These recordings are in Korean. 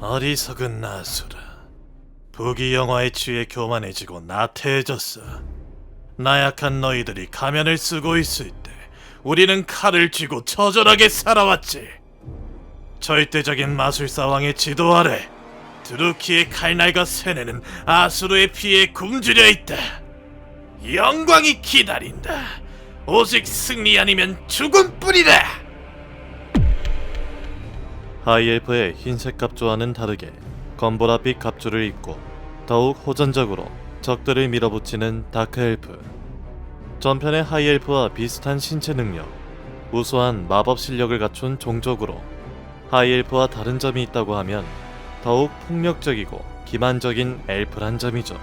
어리석은 나수라. 부귀 영화에 취해 교만해지고 나태해졌어. 나약한 너희들이 가면을 쓰고 있을 때 우리는 칼을 쥐고 처절하게 살아왔지. 절대적인 마술사 왕의 지도 아래 드루키의 칼날과 세네는 아수르의 피에 굶주려 있다. 영광이 기다린다. 오직 승리 아니면 죽음뿐이다. 하이엘프의 흰색 갑주와는 다르게 검보라빛 갑주를 입고 더욱 호전적으로 적들을 밀어붙이는 다크엘프. 전편의 하이엘프와 비슷한 신체 능력, 우수한 마법 실력을 갖춘 종족으로 하이엘프와 다른 점이 있다고 하면 더욱 폭력적이고 기만적인 엘프란 점이죠.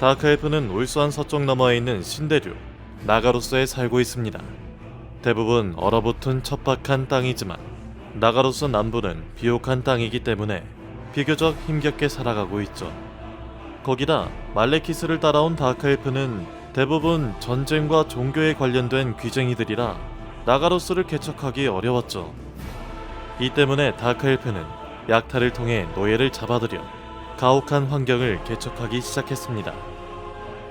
다크엘프는 울수한 서쪽 너머에 있는 신대륙 나가로스에 살고 있습니다. 대부분 얼어붙은 척박한 땅이지만 나가로스 남부는 비옥한 땅이기 때문에 비교적 힘겹게 살아가고 있죠. 거기다 말레키스를 따라온 다크엘프는 대부분 전쟁과 종교에 관련된 귀쟁이들이라 나가로스를 개척하기 어려웠죠. 이 때문에 다크엘프는 약탈을 통해 노예를 잡아들여 가혹한 환경을 개척하기 시작했습니다.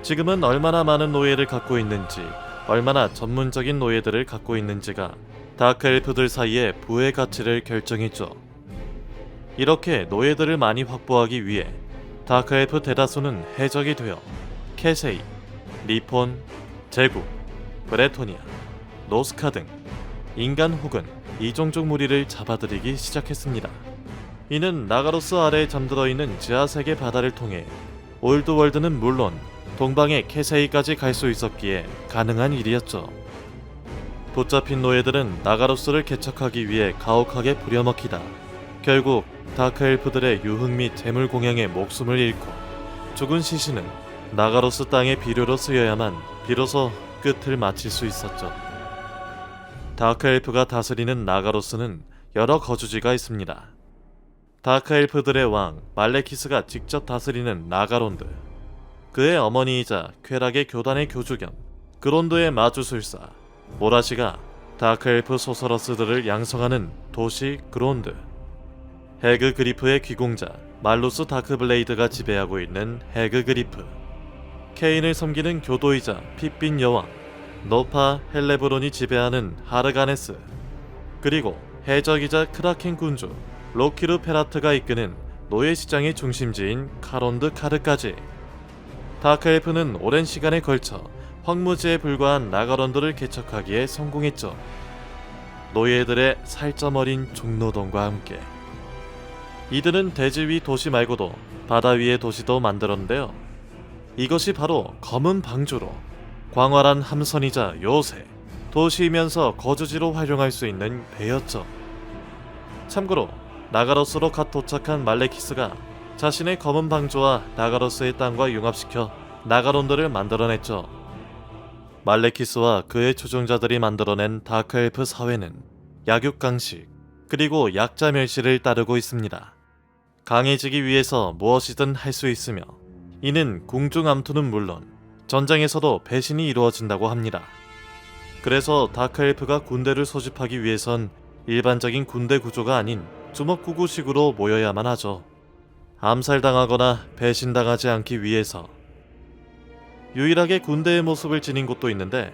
지금은 얼마나 많은 노예를 갖고 있는지, 얼마나 전문적인 노예들을 갖고 있는지가 다크 엘프들 사이의 부의 가치를 결정했죠. 이렇게 노예들을 많이 확보하기 위해 다크 엘프 대다수는 해적이 되어 캐세이, 리폰, 제국, 브레토니아, 노스카 등 인간 혹은 이종족 무리를 잡아들이기 시작했습니다. 이는 나가로스 아래에 잠들어 있는 지하세계 바다를 통해 올드월드는 물론 동방의 캐세이까지 갈 수 있었기에 가능한 일이었죠. 붙잡힌 노예들은 나가로스를 개척하기 위해 가혹하게 부려먹히다 결국 다크 엘프들의 유흥 및 재물 공양에 목숨을 잃고 죽은 시신은 나가로스 땅의 비료로 쓰여야만 비로소 끝을 마칠 수 있었죠. 다크 엘프가 다스리는 나가로스는 여러 거주지가 있습니다. 다크 엘프들의 왕 말레키스가 직접 다스리는 나가론드 그의 어머니이자 쾌락의 교단의 교주 겸 그론드의 마주술사 모라시가 다크엘프 소서러스들을 양성하는 도시 그론드. 해그 그리프의 귀공자 말루스 다크블레이드가 지배하고 있는 해그 그리프. 케인을 섬기는 교도이자 핏빛 여왕 노파 헬레브론이 지배하는 하르가네스. 그리고 해적이자 크라켄 군주 로키르 페라트가 이끄는 노예시장의 중심지인 카론드 카르까지. 다크엘프는 오랜 시간에 걸쳐 황무지에 불과한 나가런드를 개척하기에 성공했죠. 노예들의 살점 어린 종노동과 함께 이들은 대지 위 도시 말고도 바다 위의 도시도 만들었는데요. 이것이 바로 검은 방주로 광활한 함선이자 요새 도시이면서 거주지로 활용할 수 있는 배였죠. 참고로 나가로스로 갓 도착한 말레키스가 자신의 검은 방주와 나가로스의 땅과 융합시켜 나가론드를 만들어냈죠. 말레키스와 그의 추종자들이 만들어낸 다크엘프 사회는 약육강식 그리고 약자 멸시를 따르고 있습니다. 강해지기 위해서 무엇이든 할 수 있으며 이는 궁중 암투는 물론 전장에서도 배신이 이루어진다고 합니다. 그래서 다크엘프가 군대를 소집하기 위해선 일반적인 군대 구조가 아닌 주먹구구식으로 모여야만 하죠. 암살당하거나 배신당하지 않기 위해서 유일하게 군대의 모습을 지닌 곳도 있는데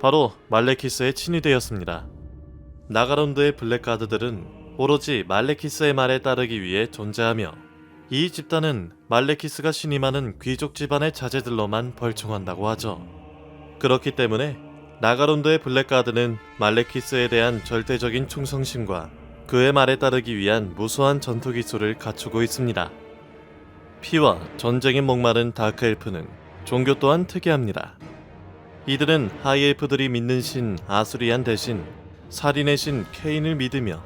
바로 말레키스의 친위대였습니다. 나가론드의 블랙가드들은 오로지 말레키스의 말에 따르기 위해 존재하며 이 집단은 말레키스가 신임하는 귀족 집안의 자제들로만 벌충한다고 하죠. 그렇기 때문에 나가론드의 블랙가드는 말레키스에 대한 절대적인 충성심과 그의 말에 따르기 위한 무수한 전투 기술을 갖추고 있습니다. 피와 전쟁에 목마른 다크엘프는 종교 또한 특이합니다. 이들은 하이엘프들이 믿는 신 아수리안 대신 살인의 신 케인을 믿으며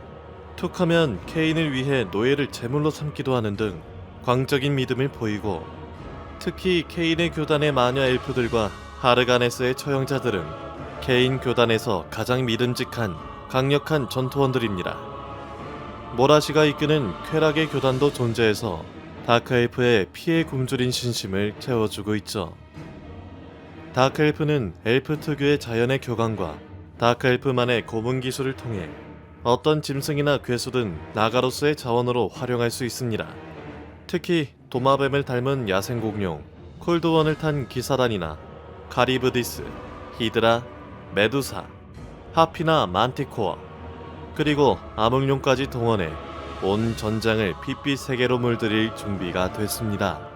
툭하면 케인을 위해 노예를 제물로 삼기도 하는 등 광적인 믿음을 보이고 특히 케인의 교단의 마녀 엘프들과 하르가네스의 처형자들은 케인 교단에서 가장 믿음직한 강력한 전투원들입니다. 모라시가 이끄는 쾌락의 교단도 존재해서 다크엘프의 피해 굶주린 신심을 채워주고 있죠. 다크엘프는 엘프 특유의 자연의 교감과 다크엘프만의 고문 기술을 통해 어떤 짐승이나 괴수든 나가로스의 자원으로 활용할 수 있습니다. 특히 도마뱀을 닮은 야생공룡, 콜드원을 탄 기사단이나 카리브디스, 히드라, 메두사, 하피나 만티코어, 그리고 암흑룡까지 동원해 온 전장을 빛빛 세계로 물들일 준비가 됐습니다.